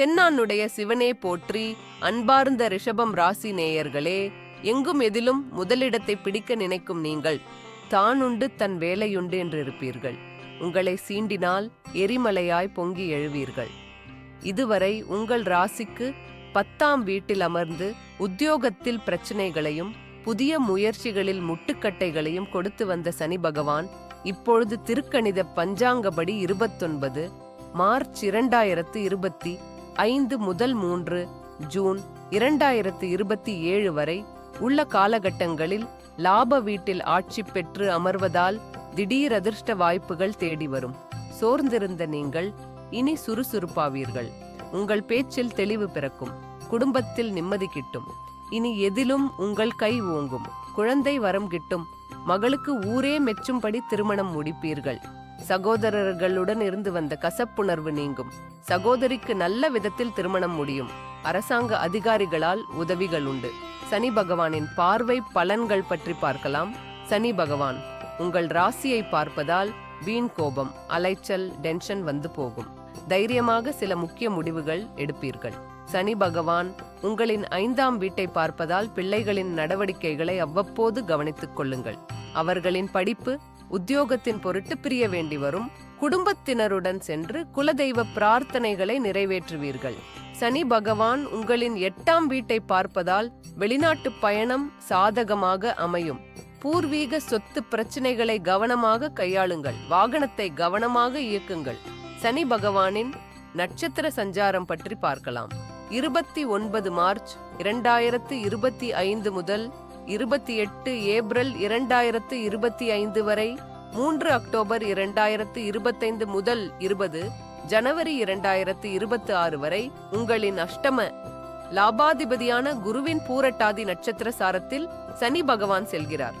தென்னானுடைய சிவனே போற்றி அன்பார்ந்த ரிஷபம் ராசி நேயர்களே எங்கும் எதிலும் முதலிடத்தை பிடிக்க நினைக்கும் நீங்கள் தானுண்டு தன் வேலையுண்டு என்று இருப்பீர்கள் உங்களை சீண்டினால் எரிமலையாய் பொங்கி எழுவீர்கள். இதுவரை உங்கள் ராசிக்கு பத்தாம் வீட்டில் அமர்ந்து உத்தியோகத்தில் பிரச்சனைகளையும் புதிய முயற்சிகளில் முட்டுக்கட்டைகளையும் கொடுத்து வந்த சனி பகவான் இப்பொழுது திருக்கணித பஞ்சாங்கப்படி இருபத்தொன்பது மார்ச் இரண்டாயிரத்து இருபத்தி ஐந்து முதல் மூன்று ஜூன் இரண்டாயிரத்து இருபத்தி ஏழு வரை உள்ள காலகட்டங்களில் லாப வீட்டில் ஆட்சி பெற்று அமர்வதால் திடீர் அதிர்ஷ்ட வாய்ப்புகள் தேடி வரும். சோர்ந்திருந்த நீங்கள் இனி சுறுசுறுப்பாவீர்கள். உங்கள் பேச்சில் தெளிவு பிறக்கும். குடும்பத்தில் நிம்மதி கிட்டும். இனி எதிலும் உங்கள் கை ஓங்கும். குழந்தை வரம் கிட்டும். மகளுக்கு ஊரே மெச்சும்படி திருமணம் முடிப்பீர்கள். சகோதரர்களுடன் இருந்து வந்த கசப்புணர்வு நீங்கும். சகோதரிக்கு நல்ல விதத்தில் திருமணம் முடியும். அரசாங்க அதிகாரிகளால் உதவிகள் உண்டு. சனி பகவானின் பார்வை பலன்கள் பற்றி பார்க்கலாம். சனி பகவான் உங்கள் ராசியை பார்ப்பதால் வீண் கோபம் அலைச்சல் டென்ஷன் வந்து போகும். தைரியமாக சில முக்கிய முடிவுகள் எடுப்பீர்கள். சனி பகவான் உங்களின் ஐந்தாம் வீட்டை பார்ப்பதால் பிள்ளைகளின் நடவடிக்கைகளை அவ்வப்போது கவனித்துக் கொள்ளுங்கள். அவர்களின் படிப்பு உத்தியோகத்தின் பொருட்டு பிரிய வேண்டி வரும். குடும்பத்தினருடன் சென்று குலதெய்வ பிரார்த்தனைகளை நிறைவேற்றுவீர்கள். சனி பகவான் உங்களின் எட்டாம் வீட்டை பார்ப்பதால் வெளிநாட்டு பயணம் சாதகமாக அமையும். பூர்வீக சொத்து பிரச்சனைகளை கவனமாக கையாளுங்கள். வாகனத்தை கவனமாக இயக்குங்கள். சனி பகவானின் நட்சத்திர சஞ்சாரம் பற்றி பார்க்கலாம். இருபத்தி ஒன்பது மார்ச் இரண்டாயிரத்து இருபத்தி ஐந்து முதல் இருபத்தி எட்டு ஏப்ரல் இரண்டாயிரத்து இருபத்தி ஐந்து வரை மூன்று அக்டோபர் இரண்டாயிரத்து இருபத்தைந்து முதல் இருபது ஜனவரி இரண்டாயிரத்து இருபத்தி ஆறு வரை உங்களின் அஷ்டம லாபாதிபதியான குருவின் பூரட்டாதி நட்சத்திர சாரத்தில் சனி பகவான் செல்கிறார்.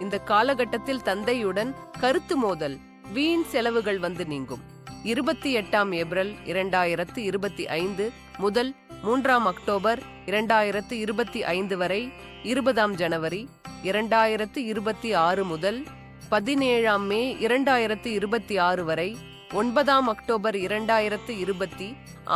இந்த காலகட்டத்தில் தந்தையுடன் கருத்து மோதல் வீண் செலவுகள் வந்து நீங்கும். இருபத்தி எட்டாம் ஏப்ரல் இரண்டாயிரத்து இருபத்தி ஐந்து முதல் மூன்றாம் அக்டோபர் இரண்டாயிரத்து இருபத்தி ஐந்து வரை இருபதாம் ஜனவரி இரண்டாயிரத்து இருபத்தி ஆறு முதல் பதினேழாம் மே இரண்டாயிரத்து இருபத்தி ஆறு வரை ஒன்பதாம் அக்டோபர் இரண்டாயிரத்து இருபத்தி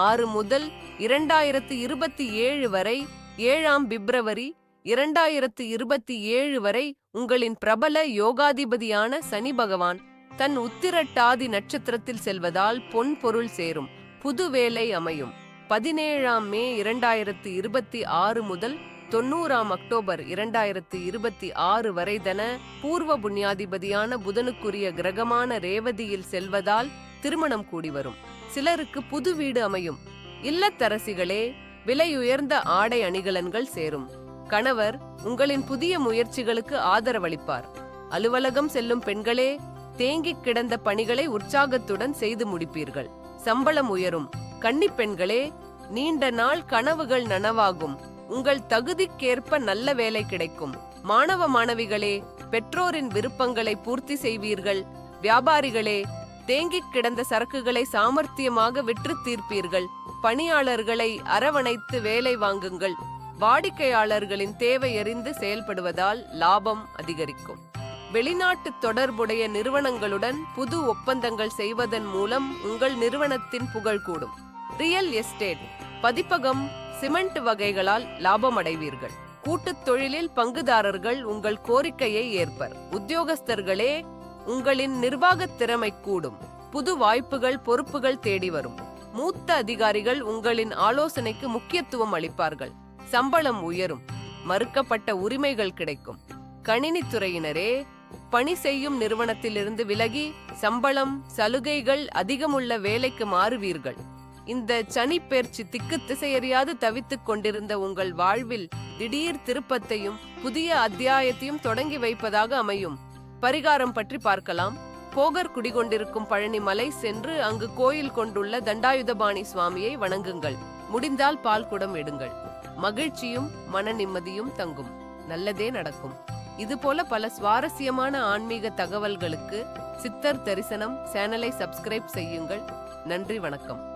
ஆறு முதல் இரண்டாயிரத்து இருபத்தி ஏழு வரை ஏழாம் பிப்ரவரி இரண்டாயிரத்து இருபத்தி ஏழு வரை உங்களின் பிரபல யோகாதிபதியான சனி பகவான் தன் உத்திரட்டாதி நட்சத்திரத்தில் செல்வதால் பொன் பொருள் சேரும். புது வேலை அமையும். பதினேழாம் மே இரண்டாயிரத்து இருபத்தி ஆறு முதல் தொண்ணூறாம் அக்டோபர் இரண்டாயிரத்து இருபத்தி ஆறு வரைதன பூர்வ புண்ணியாதிபதியான புதனுக்குரிய கிரகமான ரேவதியில் செல்வதால் திருமணம் கூடி வரும். சிலருக்கு புது வீடு அமையும். இல்லத்தரசிகளே விலையுயர்ந்த ஆடை அணிகலன்கள் சேரும். கணவர் உங்களின் புதிய முயற்சிகளுக்கு ஆதரவளிப்பார். அலுவலகம் செல்லும் பெண்களே தேங்கிக் கிடந்த பணிகளை உற்சாகத்துடன் செய்து முடிப்பீர்கள். சம்பளம் உயரும். கன்னி பெண்களே நீண்ட நாள் கனவுகள் நனவாகும். உங்கள் தகுதிக்கேற்ப நல்ல வேலை கிடைக்கும். மாணவ மாணவிகளே பெற்றோரின் விருப்பங்களை பூர்த்தி செய்வீர்கள். வியாபாரிகளே தேங்கிக் கிடந்த சரக்குகளை சாமர்த்தியமாக விற்று தீர்ப்பீர்கள். பணியாளர்களை அரவணைத்து வேலை வாங்குங்கள். வாடிக்கையாளர்களின் தேவை அறிந்து செயல்படுவதால் லாபம் அதிகரிக்கும். வெளிநாட்டு தொடர்புடைய நிறுவனங்களுடன் புது ஒப்பந்தங்கள் செய்வதன் மூலம் உங்கள் நிறுவனத்தின் புகழ் கூடும். ரியல் எஸ்டேட் பதிப்பகம் சிமெண்ட் வகைகளால் லாபம் அடைவீர்கள் கூட்டுத் தொழிலில் பங்குதாரர்கள் உங்கள் கோரிக்கையை ஏற்பர். உத்தியோகஸ்தர்களே உங்களின் நிர்வாகத் திறமை கூடும். புது வாய்ப்புகள் பொறுப்புகள் தேடி வரும். மூத்த அதிகாரிகள் உங்களின் ஆலோசனைக்கு முக்கியத்துவம் அளிப்பார்கள். சம்பளம் உயரும். மறுக்கப்பட்ட உரிமைகள் கிடைக்கும். கணினித்துறையினரே பணி செய்யும் நிறுவனத்திலிருந்து விலகி சம்பளம் சலுகைகள் அதிகமுள்ள வேலைக்கு மாறுவீர்கள். இந்த சனி பெயர்ச்சி திக்கு திசையறியாது தவித்துக் கொண்டிருந்த உங்கள் வாழ்வில் திடீர் திருப்பத்தையும் புதிய அத்தியாயத்தையும் தொடங்கி வைப்பதாக அமையும். பரிகாரம் பற்றி பார்க்கலாம். போகர் குடிகொண்டிருக்கும் பழனி மலை சென்று அங்கு கோயில் கொண்டுள்ள தண்டாயுதபாணி சுவாமியை வணங்குங்கள். முடிந்தால் பால் குடம் எடுங்கள். மகிழ்ச்சியும் மன நிம்மதியும் தங்கும். நல்லதே நடக்கும். இதுபோல பல சுவாரஸ்யமான ஆன்மீக தகவல்களுக்கு சித்தர் தரிசனம் சேனலை சப்ஸ்கிரைப் செய்யுங்கள். நன்றி வணக்கம்.